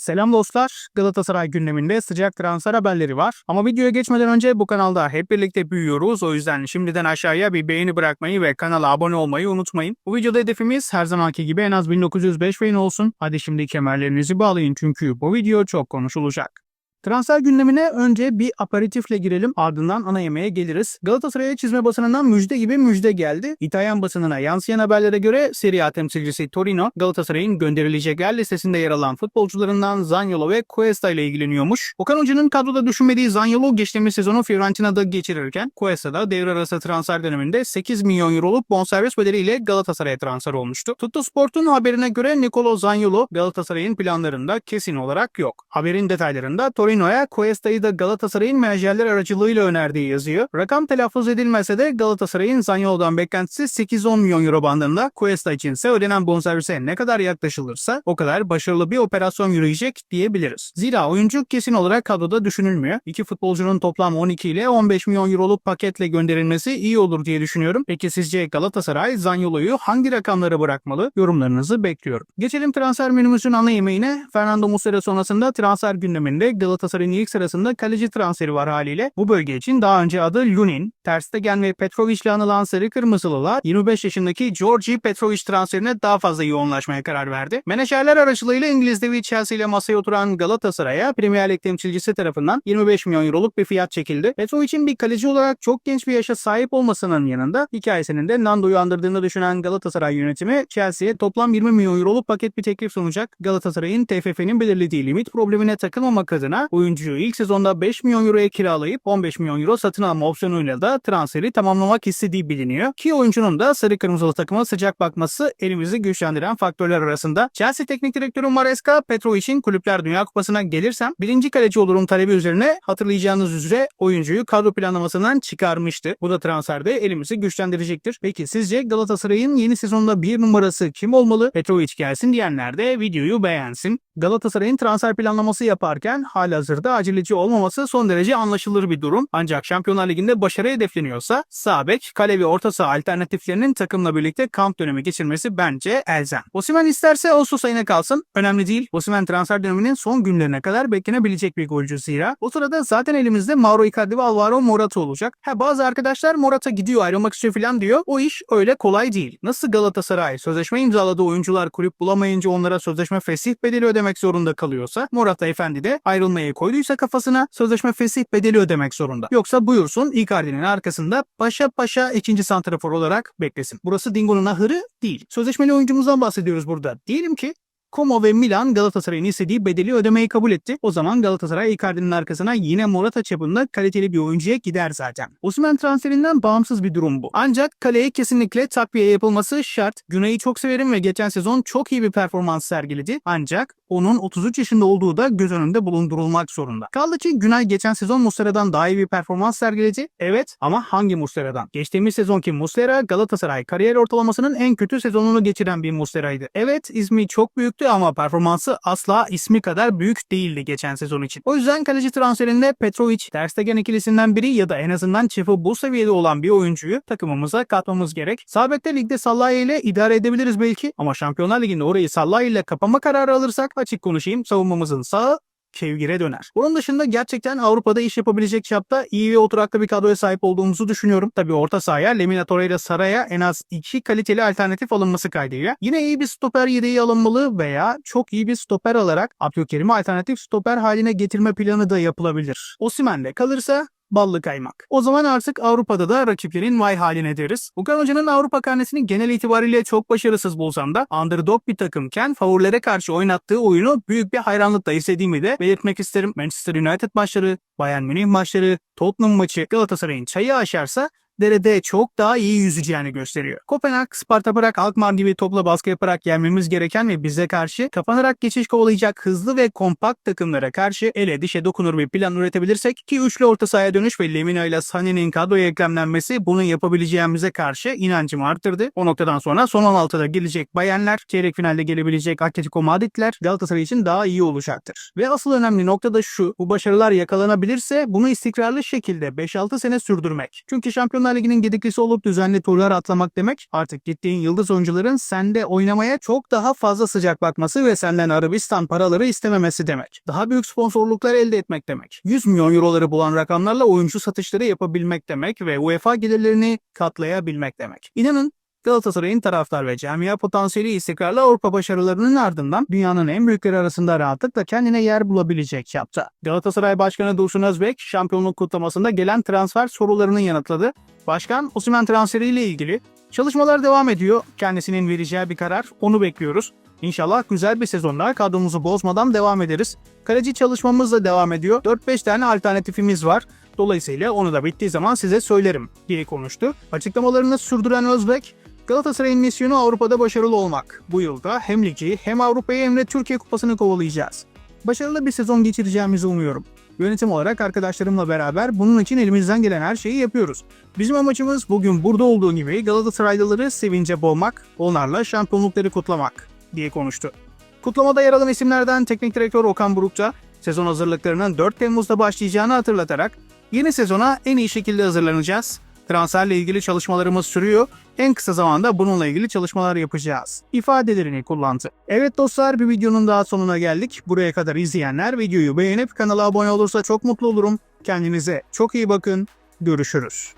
Selam dostlar. Galatasaray gündeminde sıcak transfer haberleri var. Ama videoya geçmeden önce bu kanalda hep birlikte büyüyoruz. O yüzden şimdiden aşağıya bir beğeni bırakmayı ve kanala abone olmayı unutmayın. Bu videoda hedefimiz her zamanki gibi en az 1905 beğeni olsun. Hadi şimdi kemerlerinizi bağlayın çünkü bu video çok konuşulacak. Transfer gündemine önce bir aperatifle girelim ardından ana yemeğe geliriz. Galatasaray'a çizme basınından müjde gibi müjde geldi. İtalyan basınına yansıyan haberlere göre Serie A temsilcisi Torino, Galatasaray'ın gönderilecekler listesinde yer alan futbolcularından Zaniolo ve Cuesta ile ilgileniyormuş. Okan Hoca'nın kadroda düşünmediği Zaniolo geçtiğimiz sezonu Fiorentina'da geçirirken Cuesta da devre arası transfer döneminde 8 milyon euroluk bonservis bedeliyle Galatasaray'a transfer olmuştu. Tutto Sport'un haberine göre Nicolo Zaniolo Galatasaray'ın planlarında kesin olarak yok. Haberin detaylarında Torino'ya Cuesta'yı da Galatasaray'ın menajerler aracılığıyla önerdiği yazıyor. Rakam telaffuz edilmese de Galatasaray'ın Zaniolo'dan beklentisi 8-10 milyon euro bandında. Cuesta içinse ödenen bonservise ne kadar yaklaşılırsa o kadar başarılı bir operasyon yürüyecek diyebiliriz. Zira oyuncu kesin olarak kadroda düşünülmüyor. İki futbolcunun toplam 12 ile 15 milyon euroluk paketle gönderilmesi iyi olur diye düşünüyorum. Peki sizce Galatasaray Zaniolo'yu hangi rakamlara bırakmalı? Yorumlarınızı bekliyorum. Geçelim transfer menümüzün ana yemeğine. Fernando Muslera sonrasında transfer gündeminde Galatasaray'ın ilk sırasında kaleci transferi var haliyle. Bu bölge için daha önce adı Lunin, Ter Stegen ve Petrovic ile anılan Sarı Kırmızılılar 25 yaşındaki Georgi Petrovic transferine daha fazla yoğunlaşmaya karar verdi. Menajerler aracılığıyla İngiliz devi Chelsea ile masaya oturan Galatasaray'a Premier Lig temsilcisi tarafından 25 milyon euroluk bir fiyat çekildi. Petrovic'in bir kaleci olarak çok genç bir yaşa sahip olmasının yanında hikayesinin de Nando'yu andırdığını düşünen Galatasaray yönetimi Chelsea'ye toplam 20 milyon euroluk paket bir teklif sunacak. Galatasaray'ın TFF'nin belirlediği limit problemine takılmamak adına oyuncuyu ilk sezonda 5 milyon euroya kiralayıp 15 milyon euro satın alma opsiyonuyla da transferi tamamlamak istediği biliniyor. Ki oyuncunun da sarı kırmızılı takıma sıcak bakması elimizi güçlendiren faktörler arasında. Chelsea teknik direktörü Maresca Petrovic'in Kulüpler Dünya Kupası'na gelirsem birinci kaleci olurum talebi üzerine hatırlayacağınız üzere oyuncuyu kadro planlamasından çıkarmıştı. Bu da transferde elimizi güçlendirecektir. Peki sizce Galatasaray'ın yeni sezonda bir numarası kim olmalı? Petrovic gelsin diyenler de videoyu beğensin. Galatasaray'ın transfer planlaması yaparken halihazırda aceleci olmaması son derece anlaşılır bir durum. Ancak Şampiyonlar Ligi'nde başarı hedefleniyorsa sağ bek, kale ve orta saha alternatiflerinin takımla birlikte kamp dönemi geçirmesi bence elzem. Osimhen isterse Ağustos ayına kalsın. Önemli değil. Osimhen transfer döneminin son günlerine kadar beklenebilecek bir golcü zira. O sırada zaten elimizde Mauro Icardi ve Alvaro Morata olacak. Ha bazı arkadaşlar Morata gidiyor ayrılmak istiyor falan diyor. O iş öyle kolay değil. Nasıl Galatasaray sözleşme imzaladığı oyuncular kulüp bulamayınca onlara sözleşme fesih bedeli ödemek zorunda kalıyorsa Morata Efendi de ayrılmayı koyduysa kafasına sözleşme fesih bedeli ödemek zorunda. Yoksa buyursun Icardi'nin arkasında paşa paşa ikinci santrafor olarak beklesin. Burası Dingo'nun ahırı değil. Sözleşmeli oyuncumuzdan bahsediyoruz burada. Diyelim ki Como ve Milan Galatasaray'ın istediği bedeli ödemeyi kabul etti. O zaman Galatasaray Icardi'nin arkasına yine Morata çapında kaliteli bir oyuncuya gider zaten. Osimhen transferinden bağımsız bir durum bu. Ancak kaleye kesinlikle takviye yapılması şart. Günay'ı çok severim ve geçen sezon çok iyi bir performans sergiledi. Ancak onun 33 yaşında olduğu da göz önünde bulundurulmak zorunda. Kaldı ki Günay geçen sezon Muslera'dan daha iyi bir performans sergiledi. Evet ama hangi Muslera'dan? Geçtiğimiz sezonki Muslera Galatasaray kariyer ortalamasının en kötü sezonunu geçiren bir Muslera'ydı. Evet ismi çok büyüktü ama performansı asla ismi kadar büyük değildi geçen sezon için. O yüzden kaleci transferinde Petrovic, Ter Stegen ikilisinden biri ya da en azından çifi bu seviyede olan bir oyuncuyu takımımıza katmamız gerek. Sabekte ligde Salah ile idare edebiliriz belki ama Şampiyonlar Ligi'nde orayı Salah ile kapama kararı alırsak açık konuşayım savunmamızın sağı kevgire döner. Bunun dışında gerçekten Avrupa'da iş yapabilecek çapta iyi ve oturaklı bir kadroya sahip olduğumuzu düşünüyorum. Tabii orta sahaya Lemina Torreira Saray'a en az iki kaliteli alternatif alınması kaydıyla. Yine iyi bir stoper yedeği alınmalı veya çok iyi bir stoper alarak Abdülkerim'i alternatif stoper haline getirme planı da yapılabilir. Osimhen'de kalırsa ballı kaymak. O zaman artık Avrupa'da da rakiplerin vay haline deriz. Okan Hoca'nın Avrupa karnesini genel itibariyle çok başarısız bulsam da underdog bir takımken favorilere karşı oynattığı oyunu büyük bir hayranlıkla izlediğimi de belirtmek isterim. Manchester United maçları, Bayern Münih maçları, Tottenham maçı Galatasaray'ın çayı aşarsa derede çok daha iyi yüzeceğini gösteriyor. Kopenhag, Sparta Prag, Alkmaar gibi topla baskı yaparak yenmemiz gereken ve bize karşı kapanarak geçiş kovalayacak hızlı ve kompakt takımlara karşı ele dişe dokunur bir plan üretebilirsek ki üçlü orta sahaya dönüş ve Lemina ile Sané'nin kadroya eklemlenmesi bunu yapabileceğimize karşı inancımı arttırdı. O noktadan sonra son 16'da gelecek Bayernler, çeyrek finalde gelebilecek Atletico Madridler Galatasaray için daha iyi olacaktır. Ve asıl önemli nokta da şu, bu başarılar yakalanabilirse bunu istikrarlı şekilde 5-6 sene sürdürmek. Çünkü Şampiyonlar Şampiyonlar Ligi'nin gediklisi olup düzenli turlar atlamak demek artık gittiğin yıldız oyuncuların sende oynamaya çok daha fazla sıcak bakması ve senden Arabistan paraları istememesi demek. Daha büyük sponsorluklar elde etmek demek. 100 milyon euroları bulan rakamlarla oyuncu satışları yapabilmek demek ve UEFA gelirlerini katlayabilmek demek. İnanın Galatasaray'ın taraftar ve camia potansiyeli istikrarlı Avrupa başarılarının ardından dünyanın en büyükleri arasında rahatlıkla kendine yer bulabilecek yaptı. Galatasaray Başkanı Dursun Özbek şampiyonluk kutlamasında gelen transfer sorularını yanıtladı. Başkan Osimhen transferiyle ilgili çalışmalar devam ediyor. Kendisinin vereceği bir karar onu bekliyoruz. İnşallah güzel bir sezonda kadromuzu bozmadan devam ederiz. Kaleci çalışmamız da devam ediyor. 4-5 tane alternatifimiz var. Dolayısıyla onu da bittiği zaman size söylerim diye konuştu. Açıklamalarını sürdüren Özbek, Galatasaray'ın misyonu Avrupa'da başarılı olmak. Bu yılda hem ligi hem Avrupa'yı hem de Türkiye Kupası'nı kovalayacağız. Başarılı bir sezon geçireceğimizi umuyorum. Yönetim olarak arkadaşlarımla beraber bunun için elimizden gelen her şeyi yapıyoruz. Bizim amacımız bugün burada olduğu gibi Galatasaraylıları sevince boğmak, onlarla şampiyonlukları kutlamak diye konuştu. Kutlamada yer alan isimlerden teknik direktör Okan Buruk da sezon hazırlıklarının 4 Temmuz'da başlayacağını hatırlatarak yeni sezona en iyi şekilde hazırlanacağız. Transferle ilgili çalışmalarımız sürüyor. En kısa zamanda bununla ilgili çalışmalar yapacağız. ifadelerini kullandı. Evet dostlar bir videonun daha sonuna geldik. Buraya kadar izleyenler videoyu beğenip kanala abone olursa çok mutlu olurum. Kendinize çok iyi bakın. Görüşürüz.